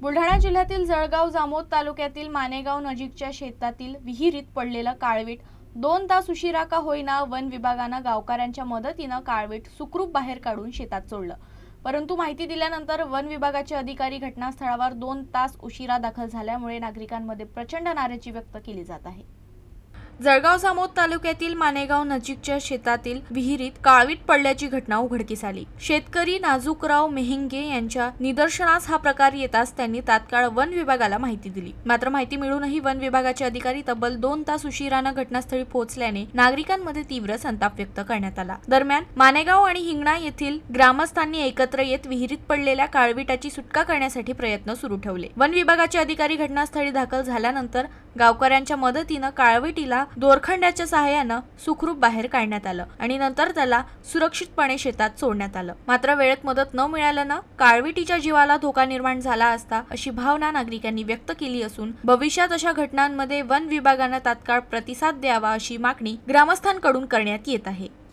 बुलढाणा जिल्ह्यातील जळगाव जामोद तालुक्यातील मानेगाव नजीकच्या शेतातील विहिरीत पडलेलं काळवीट. दोन तास उशिरा का होईना वन विभागानं गावकऱ्यांच्या मदतीनं काळवीट सुखरूप बाहेर काढून शेतात सोडलं. परंतु माहिती दिल्यानंतर वन विभागाचे अधिकारी घटनास्थळावर दोन तास उशिरा दाखल झाल्यामुळे नागरिकांमध्ये प्रचंड नाराजी व्यक्त केली जात आहे. जळगाव जामोद तालुक्यातील मानेगाव नजीकच्या शेतातील विहिरीत काळवीट पडल्याची घटना उघडकीस आली. शेतकरी नाजूकराव मेहिंगे यांच्या निदर्शनास हा प्रकार येताच त्यांनी तात्काळ वन विभागाला माहिती दिली. मात्र माहिती मिळूनही वन विभागाचे अधिकारी तब्बल दोन तास उशिरानं घटनास्थळी पोहोचल्याने नागरिकांमध्ये तीव्र संताप व्यक्त करण्यात आला. दरम्यान मानेगाव आणि हिंगणा येथील ग्रामस्थांनी एकत्र येत विहिरीत पडलेल्या काळवीटाची सुटका करण्यासाठी प्रयत्न सुरू ठेवले. वन विभागाचे अधिकारी घटनास्थळी दाखल झाल्यानंतर गावकऱ्यांच्या मदतीनं काळविटीला दोरखंडाच्या सहाय्यानं सुखरूप बाहेर काढण्यात आलं आणि नंतर त्याला सुरक्षितपणे शेतात सोडण्यात आलं. मात्र वेळेत मदत न मिळाल्यानं काळविटीच्या जीवाला धोका निर्माण झाला असता अशी भावना नागरिकांनी व्यक्त केली असून भविष्यात अशा घटनांमध्ये वन विभागानं तात्काळ प्रतिसाद द्यावा अशी मागणी ग्रामस्थांकडून करण्यात येत आहे.